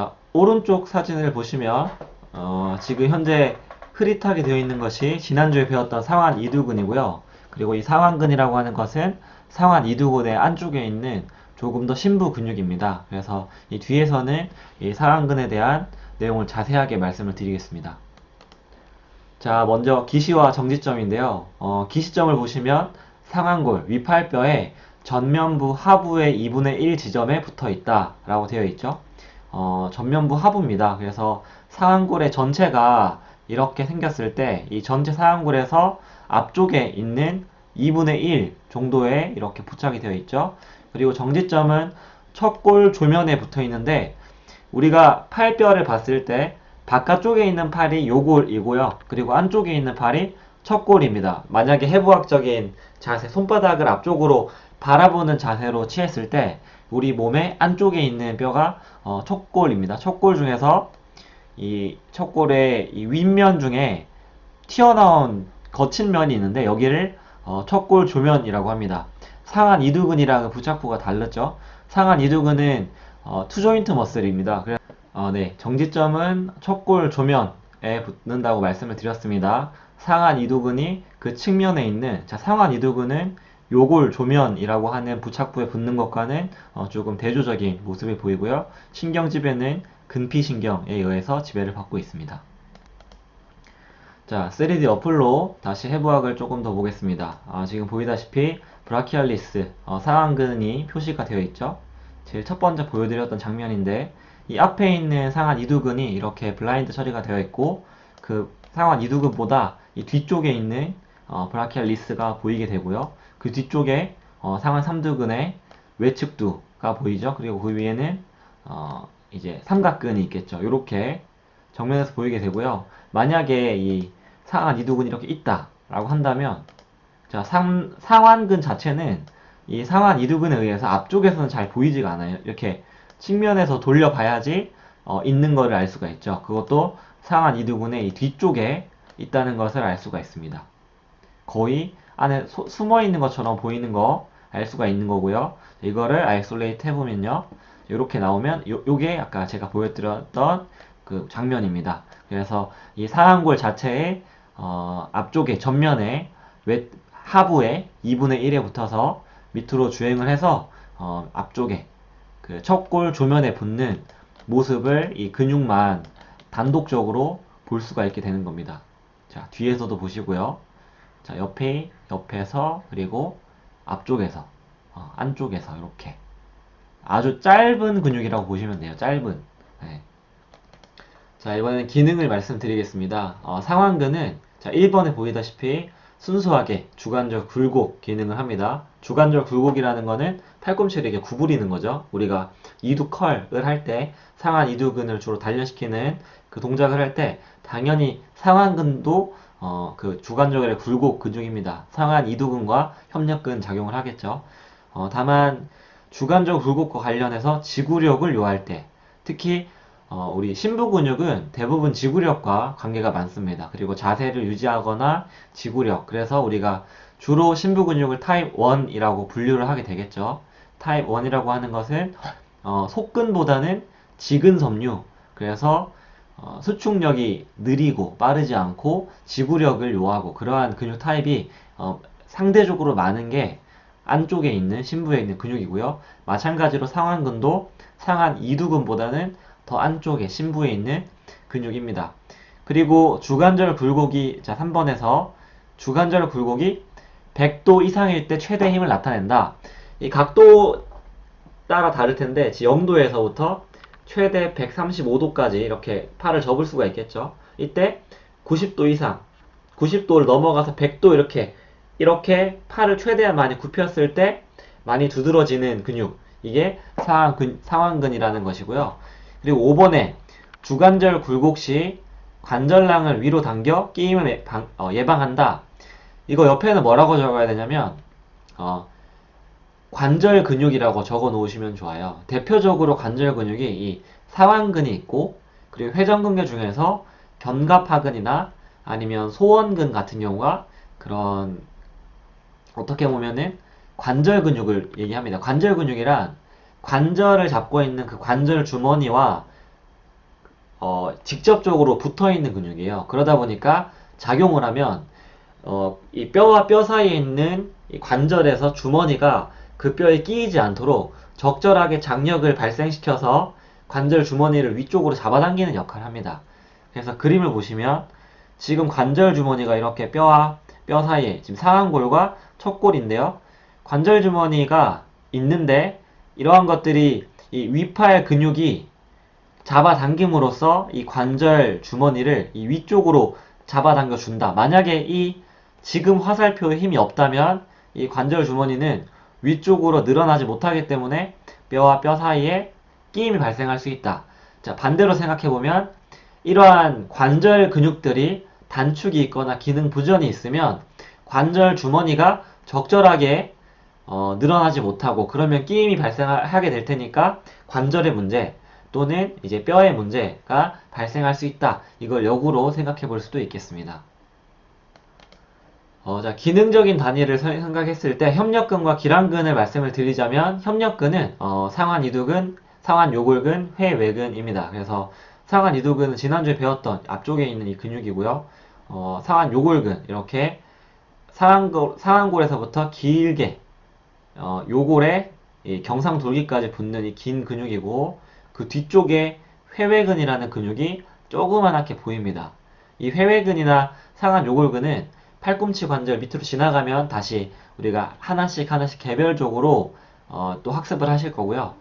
자, 오른쪽 사진을 보시면 어, 지금 현재 흐릿하게 되어 있는 것이 지난주에 배웠던 상완 이두근이고요. 그리고 이 상완근이라고 하는 것은 상완 이두근의 안쪽에 있는 조금 더 심부 근육입니다. 그래서 이 뒤에서는 이 상완근에 대한 내용을 자세하게 말씀을 드리겠습니다. 자, 먼저 기시와 정지점인데요. 어, 기시점을 보시면 상완골, 위팔뼈의 전면부 하부의 2분의 1 지점에 붙어 있다 라고 되어 있죠. 어, 전면부 하부입니다. 그래서 상완골의 전체가 이렇게 생겼을 때 이 전체 상완골에서 앞쪽에 있는 2분의 1 정도에 이렇게 부착이 되어 있죠. 그리고 정지점은 척골 조면에 붙어 있는데 우리가 팔뼈를 봤을 때 바깥쪽에 있는 팔이 요골이고요. 그리고 안쪽에 있는 팔이 척골입니다. 만약에 해부학적인 자세, 손바닥을 앞쪽으로 바라보는 자세로 취했을 때 우리 몸의 안쪽에 있는 뼈가 어, 척골입니다. 척골 중에서 이 척골의 이 윗면 중에 튀어나온 거친 면이 있는데 여기를 어, 척골 조면이라고 합니다. 상한 이두근이랑 부착부가 다르죠. 상한 이두근은 어, 투조인트 머슬입니다. 그래, 어, 네, 정지점은 척골 조면에 붙는다고 말씀을 드렸습니다. 상한 이두근이 그 측면에 있는 자 상한 이두근은 요골 조면이라고 하는 부착부에 붙는 것과는 어, 조금 대조적인 모습을 보이고요. 신경지배는 근피신경에 의해서 지배를 받고 있습니다. 자, 3D 어플로 다시 해부학을 조금 더 보겠습니다. 아, 지금 보이다시피 브라키알리스 어, 상완근이 표시가 되어 있죠. 제일 첫 번째 보여드렸던 장면인데 이 앞에 있는 상완 이두근이 이렇게 블라인드 처리가 되어 있고 그 상완 이두근보다 이 뒤쪽에 있는 어, 브라키알리스가 보이게 되고요. 그 뒤쪽에 어, 상완 삼두근의 외측두가 보이죠. 그리고 그 위에는 어, 이제 삼각근이 있겠죠. 이렇게 정면에서 보이게 되고요. 만약에 이 상완 이두근이 이렇게 있다라고 한다면 자 상, 상완근 자체는 이 상완 이두근에 의해서 앞쪽에서는 잘 보이지가 않아요. 이렇게 측면에서 돌려봐야지 어, 있는 것을 알 수가 있죠. 그것도 상완 이두근의 이 뒤쪽에 있다는 것을 알 수가 있습니다. 거의 안에 소- 숨어 있는 것처럼 보이는 거 알 수가 있는 거고요. 이거를 아이솔레이트 해보면요. 이렇게 나오면 요, 요게 아까 제가 보여드렸던 그 장면입니다. 그래서 이 상완골 자체의 어, 앞쪽에 전면에 외, 하부에 2분의 1에 붙어서 밑으로 주행을 해서 어, 앞쪽에 그 척골 조면에 붙는 모습을 이 근육만 단독적으로 볼 수가 있게 되는 겁니다. 자, 뒤에서도 보시고요. 자, 옆에, 옆에서, 그리고 앞쪽에서, 어, 안쪽에서, 이렇게. 아주 짧은 근육이라고 보시면 돼요. 짧은. 네. 자, 이번엔 기능을 말씀드리겠습니다. 어, 상완근은, 자, 1번에 보이다시피 순수하게 주관절 굴곡 기능을 합니다. 주관절 굴곡이라는 거는 팔꿈치를 이렇게 구부리는 거죠. 우리가 이두컬을 할 때 상완 이두근을 주로 단련시키는 그 동작을 할 때 당연히 상완근도 어, 그 주관절의 굴곡 근육입니다. 상완 이두근과 협력근 작용을 하겠죠. 어, 다만 주관절 굴곡과 관련해서 지구력을 요할 때 특히 어, 우리 심부 근육은 대부분 지구력과 관계가 많습니다. 그리고 자세를 유지하거나 지구력. 그래서 우리가 주로 심부 근육을 타입 1이라고 분류를 하게 되겠죠. 타입 1이라고 하는 것은 어, 속근보다는 지근 섬유. 그래서 어, 수축력이 느리고 빠르지 않고 지구력을 요하고 그러한 근육 타입이 어, 상대적으로 많은 게 안쪽에 있는 심부에 있는 근육이고요. 마찬가지로 상완근도 상완 이두근보다는 더 안쪽에 심부에 있는 근육입니다. 그리고 주관절 굴곡이 자 3번에서 주관절 굴곡이 100도 이상일 때 최대 힘을 나타낸다. 이 각도 따라 다를 텐데 0도에서부터 최대 135도까지 이렇게 팔을 접을 수가 있겠죠. 이때 90도 이상, 90도를 넘어가서 100도 이렇게 이렇게 팔을 최대한 많이 굽혔을 때 많이 두드러지는 근육 이게 상완근, 상완근이라는 것이고요. 그리고 5번에 주관절 굴곡 시 관절낭을 위로 당겨 끼임을 예- 방- 어, 예방한다. 이거 옆에는 뭐라고 적어야 되냐면 어, 관절 근육이라고 적어 놓으시면 좋아요. 대표적으로 관절 근육이 이 상완근이 있고 그리고 회전근개 중에서 견갑하근이나 아니면 소원근 같은 경우가 그런 어떻게 보면은 관절 근육을 얘기합니다. 관절 근육이란 관절을 잡고 있는 그 관절 주머니와 어, 직접적으로 붙어 있는 근육이에요. 그러다 보니까 작용을 하면 어, 이 뼈와 뼈 사이에 있는 이 관절에서 주머니가 그 뼈에 끼이지 않도록 적절하게 장력을 발생시켜서 관절 주머니를 위쪽으로 잡아당기는 역할을 합니다. 그래서 그림을 보시면 지금 관절 주머니가 이렇게 뼈와 뼈 사이에 지금 상완골과 척골인데요. 관절 주머니가 있는데 이러한 것들이 이 위팔 근육이 잡아당김으로써 이 관절 주머니를 이 위쪽으로 잡아당겨 준다. 만약에 이 지금 화살표에 힘이 없다면 이 관절 주머니는 위쪽으로 늘어나지 못하기 때문에 뼈와 뼈 사이에 끼임이 발생할 수 있다. 자, 반대로 생각해 보면 이러한 관절 근육들이 단축이 있거나 기능 부전이 있으면 관절 주머니가 적절하게 어, 늘어나지 못하고 그러면 끼임이 발생하게 될 테니까 관절의 문제 또는 이제 뼈의 문제가 발생할 수 있다. 이걸 역으로 생각해 볼 수도 있겠습니다. 어, 자, 기능적인 단위를 서- 생각했을 때 협력근과 기랑근을 말씀을 드리자면 협력근은 어, 상완 이두근, 상완 요골근, 회외근입니다. 그래서 상완 이두근은 지난주에 배웠던 앞쪽에 있는 이 근육이고요. 어, 상완 요골근 이렇게 상완골, 상완골에서부터 길게 어, 요골에 이 경상돌기까지 붙는 이 긴 근육이고 그 뒤쪽에 회외근이라는 근육이 조그만하게 보입니다. 이 회외근이나 상완 요골근은 팔꿈치 관절 밑으로 지나가면 다시 우리가 하나씩 하나씩 개별적으로 어, 또 학습을 하실 거고요.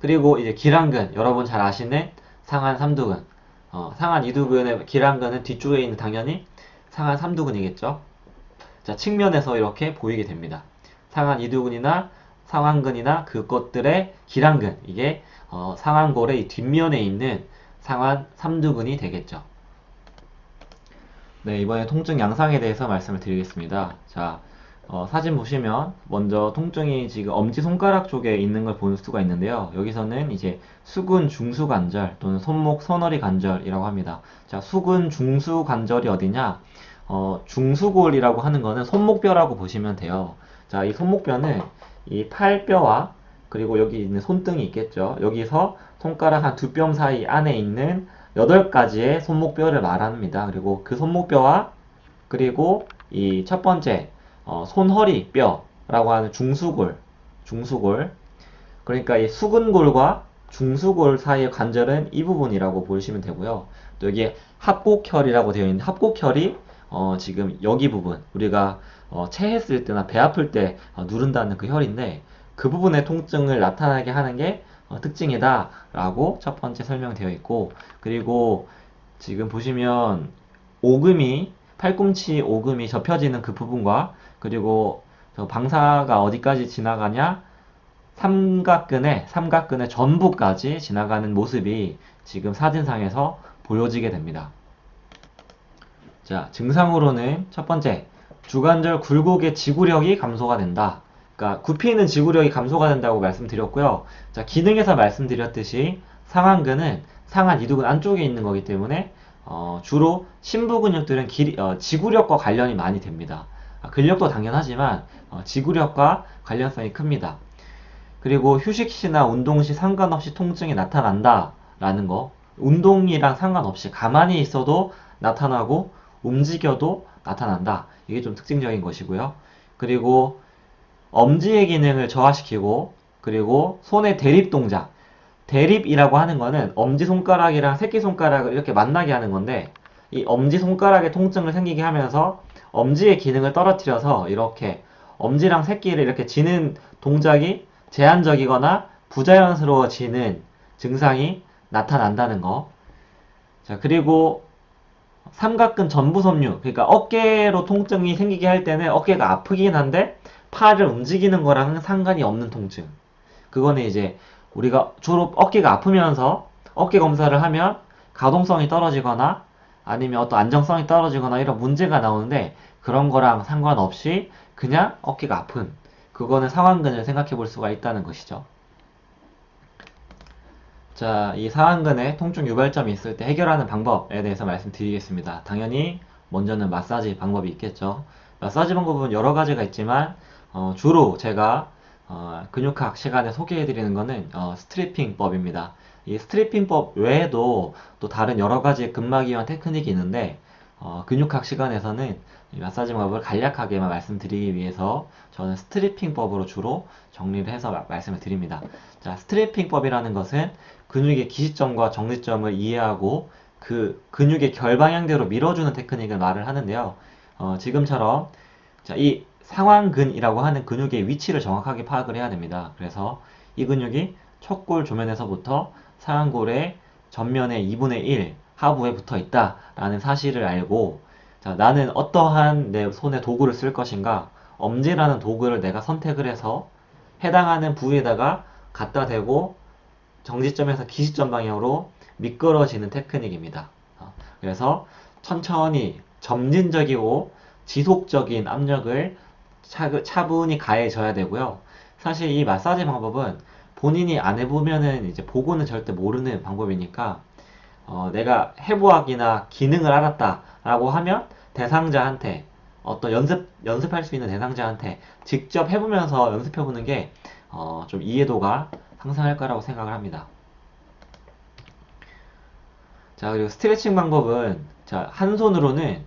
그리고 이제 기랑근 여러분 잘 아시는 상한 삼두근 어, 상한 이두근의 기랑근은 뒤쪽에 있는 당연히 상한 삼두근이겠죠. 자 측면에서 이렇게 보이게 됩니다. 상한 이두근이나 상완근이나 그것들의 기랑근 이게 어, 상완골의 이 뒷면에 있는 상완 삼두근이 되겠죠. 네, 이번에 통증 양상에 대해서 말씀을 드리겠습니다. 자, 어, 사진 보시면 먼저 통증이 지금 엄지손가락 쪽에 있는 걸 볼 수가 있는데요. 여기서는 이제 수근 중수 관절 또는 손목 손허리 관절이라고 합니다. 자, 수근 중수 관절이 어디냐? 어, 중수골이라고 하는 거는 손목뼈라고 보시면 돼요. 자, 이 손목뼈는 이 팔뼈와 그리고 여기 있는 손등이 있겠죠. 여기서 손가락 한 두 뼘 사이 안에 있는 여덟 가지의 손목뼈를 말합니다. 그리고 그 손목뼈와 그리고 이 첫 번째 어, 손허리 뼈라고 하는 중수골, 중수골. 그러니까 이 수근골과 중수골 사이의 관절은 이 부분이라고 보시면 되고요. 또 여기 합곡혈이라고 되어 있는 합곡혈이 어, 지금 여기 부분 우리가 어, 체했을 때나 배 아플 때 어, 누른다는 그 혈인데 그 부분의 통증을 나타나게 하는 게 어, 특징이다 라고 첫 번째 설명되어 있고 그리고 지금 보시면 오금이 팔꿈치 오금이 접혀지는 그 부분과 그리고 저 방사가 어디까지 지나가냐 삼각근의 삼각근의 전부까지 지나가는 모습이 지금 사진상에서 보여지게 됩니다. 자, 증상으로는 첫 번째, 주관절 굴곡의 지구력이 감소가 된다. 그러니까 굽히는 지구력이 감소가 된다고 말씀드렸고요. 자, 기능에서 말씀드렸듯이 상완근은 상완 이두근 안쪽에 있는 거기 때문에 어, 주로 심부 근육들은 길- 어, 지구력과 관련이 많이 됩니다. 아, 근력도 당연하지만 어, 지구력과 관련성이 큽니다. 그리고 휴식 시나 운동 시 상관없이 통증이 나타난다 라는 거. 운동이랑 상관없이 가만히 있어도 나타나고 움직여도 나타난다. 이게 좀 특징적인 것이고요. 그리고 엄지의 기능을 저하시키고 그리고 손의 대립 동작. 대립이라고 하는 거는 엄지손가락이랑 새끼손가락을 이렇게 만나게 하는 건데 이 엄지손가락에 통증을 생기게 하면서 엄지의 기능을 떨어뜨려서 이렇게 엄지랑 새끼를 이렇게 지는 동작이 제한적이거나 부자연스러워지는 증상이 나타난다는 거. 자, 그리고 삼각근 전부 섬유. 그러니까 어깨로 통증이 생기게 할 때는 어깨가 아프긴 한데 팔을 움직이는 거랑은 상관이 없는 통증. 그거는 이제 우리가 주로 어깨가 아프면서 어깨 검사를 하면 가동성이 떨어지거나 아니면 어떤 안정성이 떨어지거나 이런 문제가 나오는데 그런 거랑 상관없이 그냥 어깨가 아픈 그거는 상완근을 생각해 볼 수가 있다는 것이죠. 자, 이 상완근에 통증 유발점이 있을 때 해결하는 방법에 대해서 말씀드리겠습니다. 당연히 먼저는 마사지 방법이 있겠죠. 마사지 방법은 여러 가지가 있지만 어, 주로 제가 어, 근육학 시간에 소개해 드리는 거는 어, 스트리핑법입니다. 이 스트리핑법 외에도 또 다른 여러 가지 근막이완 테크닉이 있는데 어, 근육학 시간에서는 이 마사지법을 간략하게만 말씀드리기 위해서 저는 스트리핑법으로 주로 정리를 해서 마- 말씀을 드립니다. 자, 스트리핑법이라는 것은 근육의 기시점과 정지점을 이해하고 그 근육의 결방향대로 밀어주는 테크닉을 말을 하는데요. 어, 지금처럼 자, 이 상완근이라고 하는 근육의 위치를 정확하게 파악을 해야 됩니다. 그래서 이 근육이 척골 조면에서부터 상완골의 전면의 2분의 1 하부에 붙어 있다라는 사실을 알고 자, 나는 어떠한 내 손에 도구를 쓸 것인가 엄지라는 도구를 내가 선택을 해서 해당하는 부위에다가 갖다 대고 정지점에서 기시점 방향으로 미끄러지는 테크닉입니다. 어, 그래서 천천히 점진적이고 지속적인 압력을 차, 차분히 가해져야 되고요. 사실 이 마사지 방법은 본인이 안 해보면은 이제 보고는 절대 모르는 방법이니까 어, 내가 해부학이나 기능을 알았다라고 하면 대상자한테 어떤 연습 연습할 수 있는 대상자한테 직접 해보면서 연습해보는 게 어, 좀 이해도가 상승할 거라고 생각을 합니다. 자, 그리고 스트레칭 방법은 자, 한 손으로는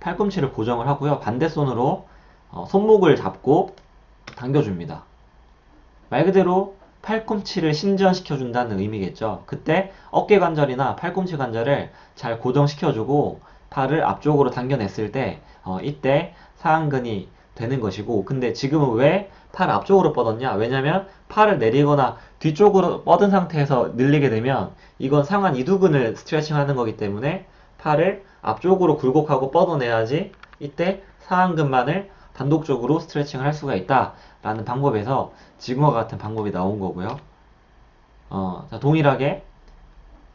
팔꿈치를 고정을 하고요. 반대 손으로 어, 손목을 잡고 당겨줍니다. 말 그대로 팔꿈치를 신전시켜 준다는 의미겠죠. 그때 어깨 관절이나 팔꿈치 관절을 잘 고정시켜주고 팔을 앞쪽으로 당겨냈을 때 어, 이때 상완근이 되는 것이고 근데 지금은 왜 팔 앞쪽으로 뻗었냐? 왜냐면 팔을 내리거나 뒤쪽으로 뻗은 상태에서 늘리게 되면 이건 상완 이두근을 스트레칭 하는 거기 때문에 팔을 앞쪽으로 굴곡하고 뻗어내야지 이때 상완근만을 단독적으로 스트레칭을 할 수가 있다라는 방법에서 지금과 같은 방법이 나온 거고요. 어, 자, 동일하게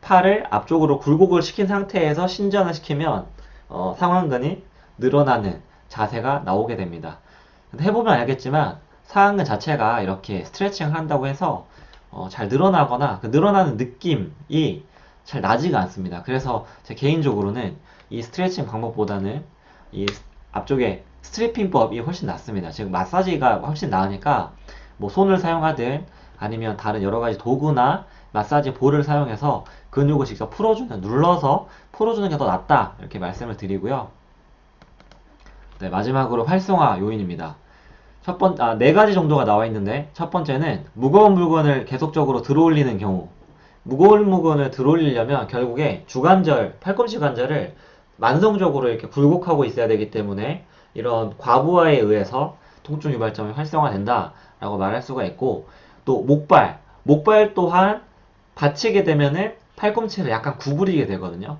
팔을 앞쪽으로 굴곡을 시킨 상태에서 신전을 시키면 어, 상완근이 늘어나는 자세가 나오게 됩니다. 해보면 알겠지만 상완근 자체가 이렇게 스트레칭을 한다고 해서 어, 잘 늘어나거나 그 늘어나는 느낌이 잘 나지가 않습니다. 그래서 제 개인적으로는 이 스트레칭 방법보다는 이 앞쪽에 스트리핑법이 훨씬 낫습니다. 지금 마사지가 훨씬 나으니까 뭐 손을 사용하든 아니면 다른 여러 가지 도구나 마사지 볼을 사용해서 근육을 직접 풀어주는 눌러서 풀어주는 게 더 낫다 이렇게 말씀을 드리고요. 네, 마지막으로 활성화 요인입니다. 첫 번, 아, 네 가지 정도가 나와 있는데, 첫 번째는 무거운 물건을 계속적으로 들어올리는 경우. 무거운 물건을 들어올리려면 결국에 주관절, 팔꿈치 관절을 만성적으로 이렇게 굴곡하고 있어야 되기 때문에 이런 과부하에 의해서 통증 유발점이 활성화된다라고 말할 수가 있고, 또 목발, 목발 또한 받치게 되면은 팔꿈치를 약간 구부리게 되거든요.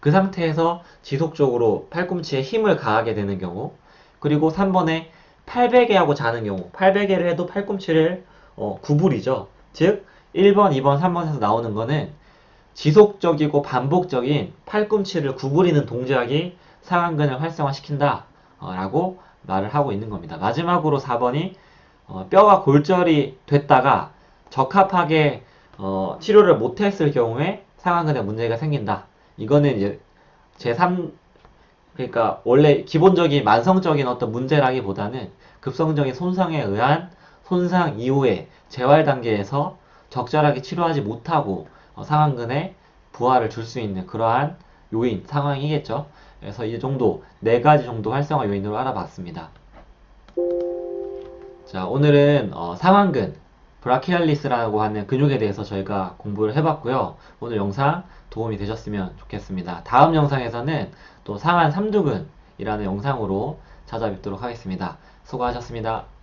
그 상태에서 지속적으로 팔꿈치에 힘을 가하게 되는 경우 그리고 3번에 팔베개 하고 자는 경우 팔베개를 해도 팔꿈치를 어, 구부리죠 즉 1번, 2번, 3번에서 나오는 거는 지속적이고 반복적인 팔꿈치를 구부리는 동작이 상완근을 활성화시킨다 어, 라고 말을 하고 있는 겁니다. 마지막으로 4번이 어, 뼈가 골절이 됐다가 적합하게 어, 치료를 못했을 경우에 상완근에 문제가 생긴다. 이거는 이제 제3 그러니까 원래 기본적인 만성적인 어떤 문제라기보다는 급성적인 손상에 의한 손상 이후에 재활 단계에서 적절하게 치료하지 못하고 어, 상완근에 부하를 줄 수 있는 그러한 요인 상황이겠죠. 그래서 이 정도 네 가지 정도 활성화 요인으로 알아봤습니다. 자 오늘은 어, 상완근 브라키알리스라고 하는 근육에 대해서 저희가 공부를 해봤고요. 오늘 영상 도움이 되셨으면 좋겠습니다. 다음 영상에서는 또 상한 삼두근이라는 영상으로 찾아뵙도록 하겠습니다. 수고하셨습니다.